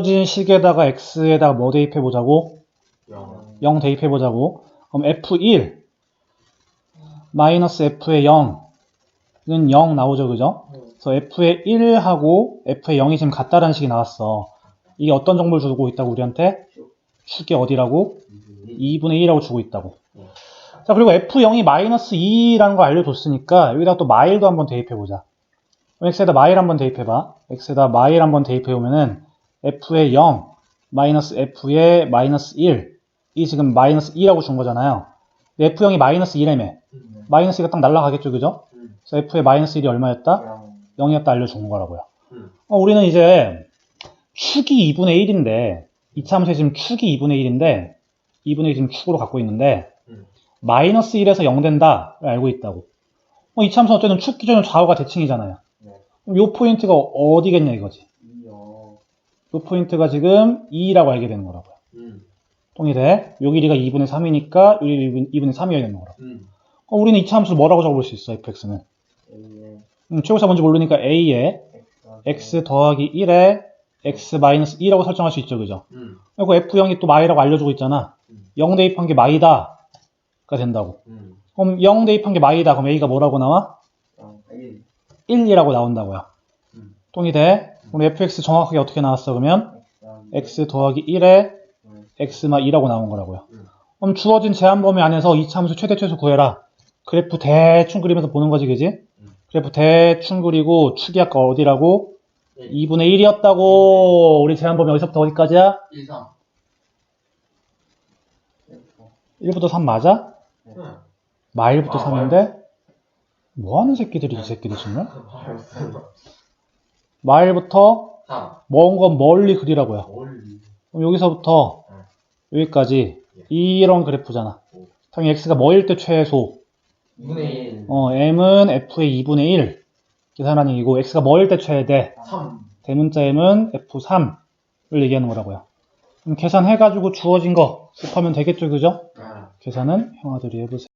주어진 식에다가 x에다가 뭐 대입해 보자고? 0 대입해 보자고. 그럼 f1 마이너스 f의 0은 0 나오죠, 그죠? 그래서 f의 1하고 f의 0이 지금 같다라는 식이 나왔어. 이게 어떤 정보를 주고 있다고 우리한테? 축이 어디라고? 2분의 1이라고 주고 있다고. 자, 그리고 f0이 마이너스 2라는 거 알려줬으니까 여기다 또 마일도 한번 대입해 보자. x에다 마일 한번 대입해봐. x에다 마일 한번 대입해 보면은 f의 0 마이너스 f의 마이너스 1 이 지금 마이너스 2라고 준 거잖아요. 근데 f0이 마이너스 2라며. 마이너스 2가 딱 날라가겠죠, 그죠? 그래서 f의 마이너스 1이 얼마였다? 0 이었다 알려준 거라고요. 어, 우리는 이제 축이 2분의 1인데 이차함수에 지금 축이 2분의 1인데 2분의 1 지금 축으로 갖고 있는데 음. 마이너스 1에서 0 된다 알고 있다고. 어, 이차함수 어쨌든 축 기준은 좌우가 대칭이잖아요. 네. 그럼 요 포인트가 어디겠냐 이거지. 요 포인트가 지금 2라고 알게 되는 거라고요. 동일해. 요 길이가 2분의 3이니까 요 길이 2분의 3이어야 되는 거라고. 어, 우리는 이차 함수 뭐라고 적어볼 수 있어, fx는? 음, 최고차 뭔지 모르니까 a에 x 더하기 1에 x 마이너스 2라고 설정할 수 있죠, 그죠? 그리고 f0이 또 마이라고 알려주고 있잖아. 0 대입한 게 마이다가 된다고. 그럼 0 대입한 게 마이다. 그럼 a가 뭐라고 나와? 1이라고 나온다고요. 음. 동의돼? 우리 fx 정확하게 어떻게 나왔어, 그러면? x 더하기 1에 x마 2라고 나온 거라고요. 음. 그럼 주어진 제한 범위 안에서 이차함수 최대 최소 구해라. 그래프 대충 그리면서 보는 거지, 그지? 음. 그래프 대충 그리고 축이 아까 어디라고? 네. 2분의 1이었다고. 우리 제한 범위 어디서부터 어디까지야? 1, 3. 1부터 3 맞아? 마일부터 아, 3인데? 뭐 하는 새끼들이 이 새끼들 정말? 마일부터 3. 먼건 멀리 그리라고요. 멀리. 그럼 여기서부터 여기까지 이런 그래프잖아. 오. 당연히 x가 뭐일 때 최소? 2분의 1. 어, m은 f의 2분의 1 계산하는 얘기고 x가 뭐일 때 최대? 3. 대문자 m은 f3을 얘기하는 거라고요. 그럼 계산해가지고 주어진 거 곱하면 되겠죠, 그죠? 계산은 형아들이 해보세요.